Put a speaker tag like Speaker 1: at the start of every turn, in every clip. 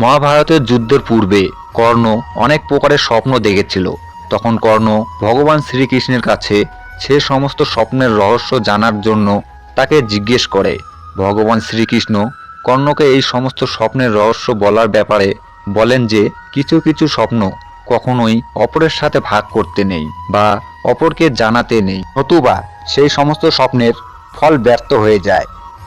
Speaker 1: মহাভারতের যুদ্ধের পূর্বে কর্ণ অনেক প্রকারের স্বপ্ন দেখেছিল। তখন কর্ণ ভগবান শ্রীকৃষ্ণের কাছে সে সমস্ত স্বপ্নের রহস্য জানার জন্য তাকে জিজ্ঞেস করে। ভগবান শ্রীকৃষ্ণ কর্ণকে এই সমস্ত স্বপ্নের রহস্য বলার ব্যাপারে বলেন যে, কিছু কিছু স্বপ্ন কখনোই অপরের সাথে ভাগ করতে নেই বা অপরকে জানাতে নেই, নতুবা সেই সমস্ত স্বপ্নের ফল ব্যর্থ হয়ে যায়।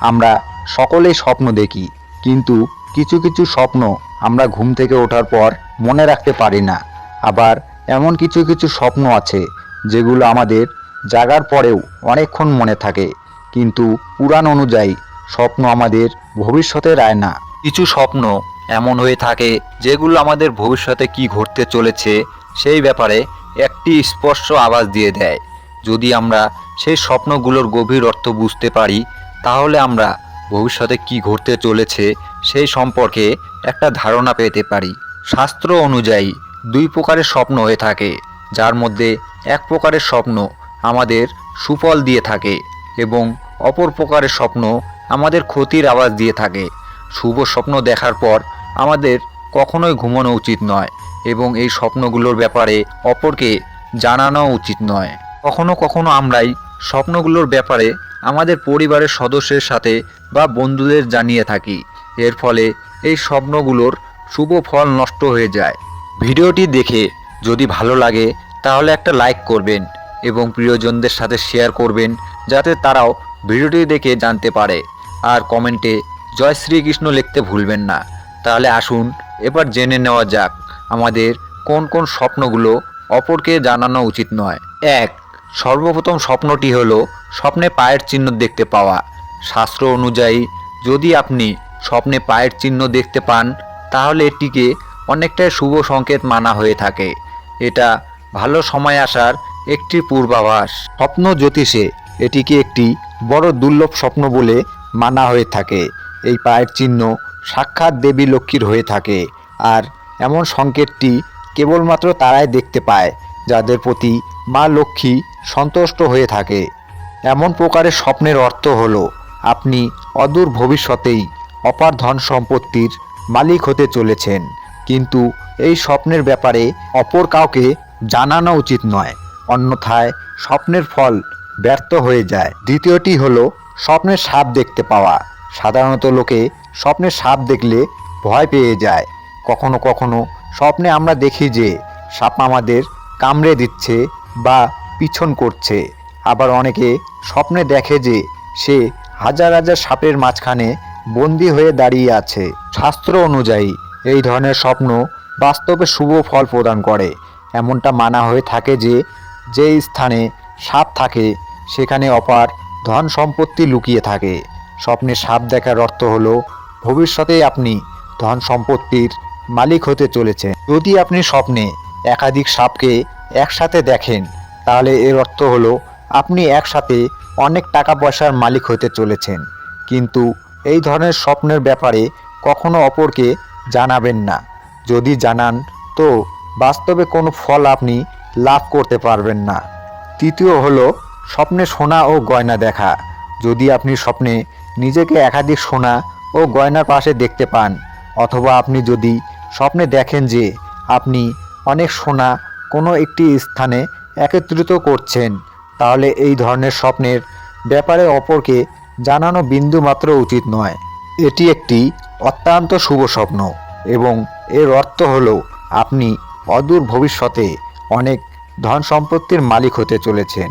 Speaker 1: আমরা সকলেই স্বপ্ন দেখি, কিন্তু কিছু কিছু স্বপ্ন আমরা ঘুম থেকে ওঠার পর মনে রাখতে পারি না। আবার এমন কিছু কিছু স্বপ্ন আছে যেগুলো আমাদের জাগার পরেও অনেকক্ষণ মনে থাকে। কিন্তু পুরাণ অনুযায়ী স্বপ্ন আমাদের ভবিষ্যতে রায় না। কিছু স্বপ্ন এমন হয়ে থাকে যেগুলো আমাদের ভবিষ্যতে কি ঘটতে চলেছে সেই ব্যাপারে একটি স্পষ্ট আওয়াজ দিয়ে দেয়। যদি আমরা সেই স্বপ্নগুলোর গভীর অর্থ বুঝতে পারি, তাহলে আমরা ভবিষ্যতে কি ঘটতে চলেছে সেই সম্পর্কে একটা ধারণা পেতে পারি। শাস্ত্র অনুযায়ী দুই প্রকারের স্বপ্ন হয়ে থাকে, যার মধ্যে এক প্রকারের স্বপ্ন আমাদের সুফল দিয়ে থাকে এবং অপর প্রকারের স্বপ্ন আমাদের ক্ষতির আওয়াজ দিয়ে থাকে। শুভ স্বপ্ন দেখার পর আমাদের কখনোই ঘুমানো উচিত নয় এবং এই স্বপ্নগুলোর ব্যাপারে অপরকে জানানো উচিত নয়। কখনো কখনো আমরাই স্বপ্নগুলোর ব্যাপারে আমাদের পরিবারের সদস্যের সাথে বা বন্ধুদের জানিয়ে থাকি। এর ফলে এই স্বপ্নগুলোর শুভ ফল নষ্ট হয়ে যায়। ভিডিওটি দেখে যদি ভালো লাগে, তাহলে একটা লাইক করবেন এবং প্রিয়জনদের সাথে শেয়ার করবেন যাতে তারাও ভিডিওটি দেখে জানতে পারে। আর কমেন্টে জয় শ্রীকৃষ্ণ লিখতে ভুলবেন না। তাহলে আসুন, এবার জেনে নেওয়া যাক আমাদের কোন কোন স্বপ্নগুলো অপরকে জানানো উচিত নয়। এক, সর্বপ্রথম স্বপ্নটি হলো স্বপ্নে পায়ের চিহ্ন দেখতে পাওয়া। শাস্ত্র অনুযায়ী যদি আপনি স্বপ্নে পায়ের চিহ্ন দেখতে পান, তাহলে এটিকে অনেকটাই শুভ সংকেত মানা হয়ে থাকে। এটা ভালো সময় আসার একটি পূর্বাভাস। স্বপ্ন জ্যোতিষে এটিকে একটি বড় দুর্লভ স্বপ্ন বলে মানা হয়ে থাকে। এই পায়ের চিহ্ন সাক্ষাৎ দেবী লক্ষ্মীর হয়ে থাকে। আর এমন সংকেতটি কেবলমাত্র তারাই দেখতে পায়, যাদের প্রতি মা লক্ষ্মী সন্তুষ্ট হয়ে থাকে। এমন প্রকারের স্বপ্নের অর্থ হলো, আপনি অদূর ভবিষ্যতেই অপার ধন সম্পত্তির মালিক হতে চলেছেন। কিন্তু এই স্বপ্নের ব্যাপারে অপর কাউকে জানানো উচিত নয়। অন্যথায় স্বপ্নের ফল ব্যর্থ হয়ে যায়। দ্বিতীয়টি হলো স্বপ্নের সাপ দেখতে পাওয়া। সাধারণত লোকে স্বপ্নের সাপ দেখলে ভয় পেয়ে যায়। কখনো কখনো স্বপ্নে আমরা দেখি যে সাপ আমাদের কামড়ে দিচ্ছে বা পিছন করছে। আবার অনেকে স্বপ্নে দেখে যে সে হাজার হাজার সাপের মাঝখানে বন্দি হয়ে দাঁড়িয়ে আছে। শাস্ত্র অনুযায়ী এই ধরনের স্বপ্ন বাস্তবে শুভ ফল প্রদান করে। এমনটা মানা হয়ে থাকে যে যে স্থানে সাপ থাকে, সেখানে অপার ধন সম্পত্তি লুকিয়ে থাকে। স্বপ্নে সাপ দেখার অর্থ হলো ভবিষ্যতে আপনি ধন সম্পত্তির মালিক হতে চলেছেন। যদি আপনি স্বপ্নে একাধিক সাপকে একসাথে দেখেন, তাহলে এর অর্থ হলো, আপনি একসাথে অনেক টাকা পয়সার মালিক হতে চলেছেন। কিন্তু এই ধরনের স্বপ্নের ব্যাপারে কখনো অপরকে জানাবেন না। যদি জানান, তো বাস্তবে কোনো ফল আপনি লাভ করতে পারবেন না। তৃতীয় হলো স্বপ্নে সোনা ও গয়না দেখা। যদি আপনি স্বপ্নে নিজেকে একাধিক সোনা ও গয়নার পাশে দেখতে পান, অথবা আপনি যদি স্বপ্নে দেখেন যে আপনি অনেক সোনা কোনো একটি স্থানে একত্রিত করছেন, তাহলে এই ধরনের স্বপ্নের ব্যাপারে অপরকে জানানো বিন্দু মাত্র উচিত নয়। এটি একটি অত্যন্ত শুভ স্বপ্ন এবং এর অর্থ হলো আপনি অদূর ভবিষ্যতে অনেক ধন সম্পত্তির মালিক হতে চলেছেন।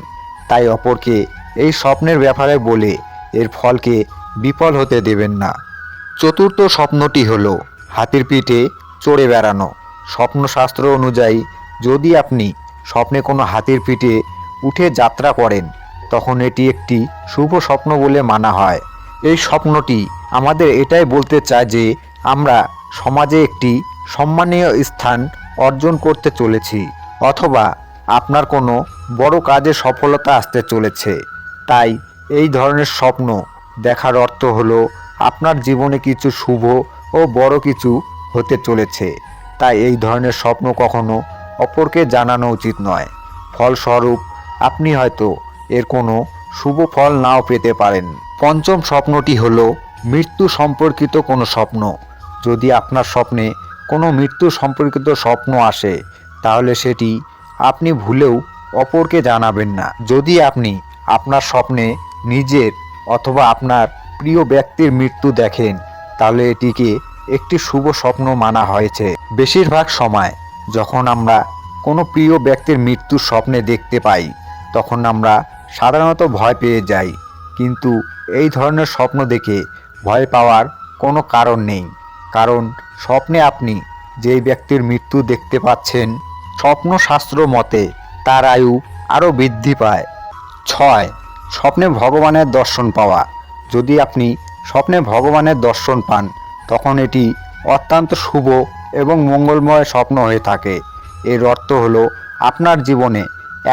Speaker 1: তাই অপরকে এই স্বপ্নের ব্যাপারে বলে এর ফলকে বিফল হতে দেবেন না। চতুর্থ স্বপ্নটি হলো হাতির পিঠে চড়ে বেড়ানো। স্বপ্নশাস্ত্র অনুযায়ী যদি আপনি স্বপ্নে কোনো হাতির পিঠে উঠে যাত্রা করেন তখন এটি একটি শুভ স্বপ্ন বলে মানা হয়। এই স্বপ্নটি আমাদের এটাই বলতে চায় যে আমরা সমাজে একটি সম্মানীয় স্থান অর্জন করতে চলেছি, অথবা আপনার কোনো বড় কাজে সফলতা আসতে চলেছে। তাই এই ধরনের স্বপ্ন দেখার অর্থ হলো আপনার জীবনে কিছু শুভ ও বড় কিছু হতে চলেছে। তাই এই ধরনের স্বপ্ন কখনো অপরকে জানানো উচিত নয়। ফলস্বরূপ আপনি হয়তো এর কোনো শুভ ফল নাও পেতে পারেন। পঞ্চম স্বপ্নটি হলো, মৃত্যু সম্পর্কিত কোনো স্বপ্ন। যদি আপনার স্বপ্নে কোনো মৃত্যু সম্পর্কিত স্বপ্ন আসে, তাহলে সেটি আপনি ভুলেও অপরকে জানাবেন না। যদি আপনি আপনার স্বপ্নে নিজের অথবা আপনার প্রিয় ব্যক্তির মৃত্যু দেখেন, তাহলে এটিকে একটি শুভ স্বপ্ন মানা হয়েছে। বেশিরভাগ সময় যখন আমরা কোনো প্রিয় ব্যক্তির মৃত্যুর স্বপ্নে দেখতে পাই, তখন আমরা সাধারণত ভয় পেয়ে যাই, কিন্তু এই ধরনের স্বপ্ন দেখে ভয় পাওয়ার কোনো কারণ নেই। কারণ স্বপ্নে আপনি যেই ব্যক্তির মৃত্যু দেখতে পাচ্ছেন, স্বপ্নশাস্ত্র মতে তার আয়ু আরও বৃদ্ধি পায়। ছয়, স্বপ্নে ভগবানের দর্শন পাওয়া। যদি আপনি স্বপ্নে ভগবানের দর্শন পান, তখন এটি অত্যন্ত শুভ এবং মঙ্গলময় স্বপ্ন হয়ে থাকে। এর অর্থ হলো, আপনার জীবনে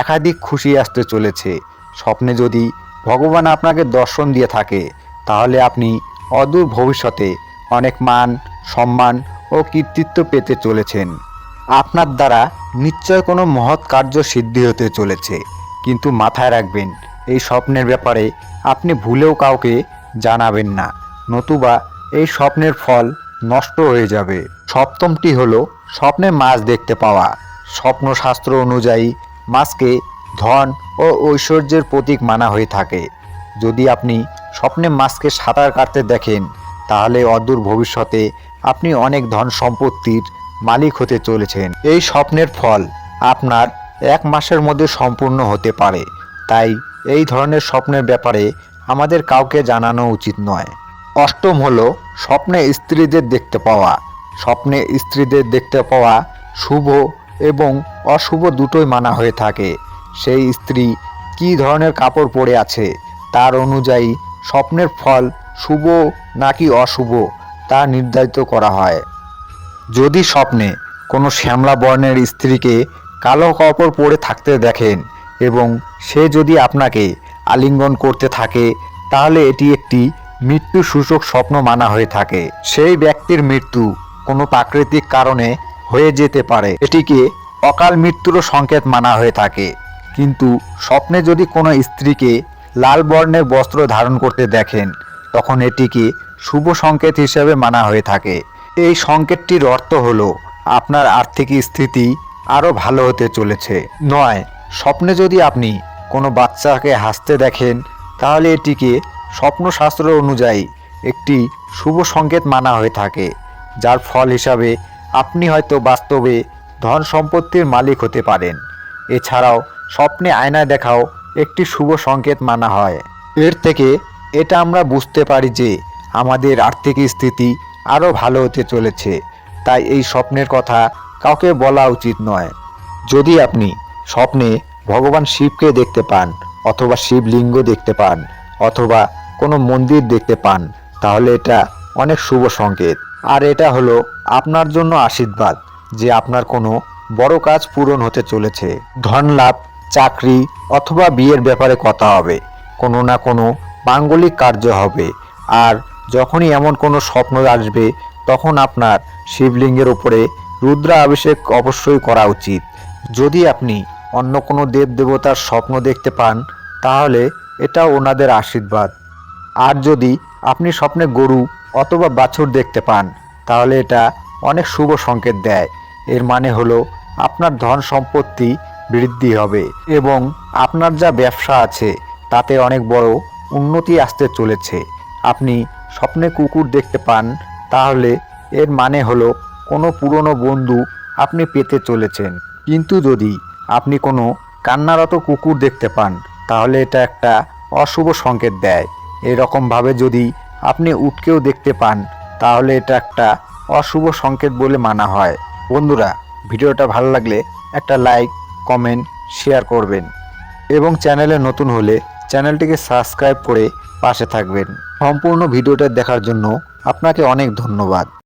Speaker 1: একাধিক খুশি আসতে চলেছে। স্বপ্নে যদি ভগবান আপনাকে দর্শন দিয়ে থাকে, তাহলে আপনি অদূর ভবিষ্যতে অনেক মান, সম্মান ও কৃতিত্ব পেতে চলেছেন। আপনার দ্বারা নিশ্চয় কোনো মহৎ কার্য সিদ্ধি হতে চলেছে। কিন্তু মাথায় রাখবেন, এই স্বপ্নের ব্যাপারে আপনি ভুলেও কাউকে জানাবেন না, নতুবা এই স্বপ্নের ফল নষ্ট হয়ে যাবে। সপ্তমটি হলো স্বপ্নে মাছ দেখতে পাওয়া। স্বপ্নশাস্ত্র অনুযায়ী মাছকে ধন ও ঐশ্বর্যের প্রতীক মানা হয়ে থাকে। যদি আপনি স্বপ্নে মাছকে সাঁতার কাটতে দেখেন, তাহলে অদূর ভবিষ্যতে আপনি অনেক ধন সম্পত্তির মালিক হতে চলেছেন। এই স্বপ্নের ফল আপনার এক মাসের মধ্যে সম্পূর্ণ হতে পারে। তাই এই ধরনের স্বপ্নের ব্যাপারে আমাদের কাউকে জানানো উচিত নয়। অষ্টম হলো স্বপ্নে স্ত্রীদের দেখতে পাওয়া। স্বপ্নে স্ত্রীদের দেখতে পাওয়া শুভ এবং অশুভ দুটোই মানা হয়ে থাকে। সেই স্ত্রী কী ধরনের কাপড় পরে আছে তার অনুযায়ী স্বপ্নের ফল শুভ নাকি অশুভ তা নির্ধারিত করা হয়। যদি স্বপ্নে কোনো শ্যামলা বর্ণের স্ত্রীকে কালো কাপড় পরে থাকতে দেখেন এবং সে যদি আপনাকে আলিঙ্গন করতে থাকে, তাহলে এটি একটি মৃত্যু সূচক স্বপ্ন মানা হয়ে থাকে। সেই ব্যক্তির মৃত্যু কোনো প্রাকৃতিক কারণে হয়ে যেতে পারে। এটিকে অকাল মৃত্যুরও সংকেত মানা হয়ে থাকে। কিন্তু স্বপ্নে যদি কোনো স্ত্রীকে লাল বর্ণের বস্ত্র ধারণ করতে দেখেন, তখন এটিকে শুভ সংকেত হিসেবে মানা হয়ে থাকে। এই সংকেতটির অর্থ হলো, আপনার আর্থিক স্থিতি আরও ভালো হতে চলেছে। নয়, স্বপ্নে যদি আপনি কোনো বাচ্চাকে হাসতে দেখেন, তাহলে এটিকে স্বপ্নশাস্ত্র অনুযায়ী একটি শুভ সংকেত মানা হয়ে থাকে, যার ফল হিসাবে আপনি হয়তো বাস্তবে ধন সম্পত্তির মালিক হতে পারেন। এছাড়াও স্বপ্নে আয়নায় দেখাও একটি শুভ সংকেত মানা হয়। এর থেকে এটা আমরা বুঝতে পারি যে আমাদের আর্থিক স্থিতি আরও ভালো হতে চলেছে, তাই এই স্বপ্নের কথা কাউকে বলা উচিত নয়। যদি আপনি স্বপ্নে ভগবান শিবকে দেখতে পান, অথবা শিবলিঙ্গ দেখতে পান, অথবা কোনো মন্দির দেখতে পান, তাহলে এটা অনেক শুভ সংকেত। আর এটা হলো আপনার জন্য আশীর্বাদ যে আপনার কোনো বড় কাজ পূরণ হতে চলেছে। ধন লাভ, চাকরি অথবা বিয়ের ব্যাপারে কথা হবে। কোনো না কোনো মাঙ্গলিক কার্য হবে। আর যখনই এমন কোনো স্বপ্ন আসবে, তখন আপনার শিবলিঙ্গের উপরে রুদ্রা অভিষেক অবশ্যই করা উচিত। যদি আপনি অন্য কোনো দেব দেবতার স্বপ্ন দেখতে পান, তাহলে এটা ওনাদের আশীর্বাদ। আর যদি আপনি স্বপ্নে গরু অথবা বাছুর দেখতে পান, তাহলে এটা অনেক শুভ সংকেত দেয়। এর মানে হলো আপনার ধন সম্পত্তি বৃদ্ধি হবে এবং আপনার যা ব্যবসা আছে তাতে অনেক বড় উন্নতি আসতে চলেছে। আপনি স্বপ্নে কুকুর দেখতে পান, তাহলে এর মানে হলো কোনো পুরনো বন্ধু আপনি পেতে চলেছেন। কিন্তু যদি আপনি কোনো কান্নারত কুকুর দেখতে পান, তাহলে এটা একটা অশুভ সংকেত দেয়। এরকমভাবে যদি আপনি উটকেও দেখতে পান, তাহলে এটা একটা অশুভ সংকেত বলে মানা হয়। বন্ধুরা ভিডিওটা ভালো লাগলে একটা লাইক, কমেন্ট, শেয়ার করবেন। এবং চ্যানেলে নতুন হলে চ্যানেলটিকে সাবস্ক্রাইব করে পাশে থাকবেন। সম্পূর্ণ ভিডিওটা দেখার জন্য আপনাকে অনেক ধন্যবাদ।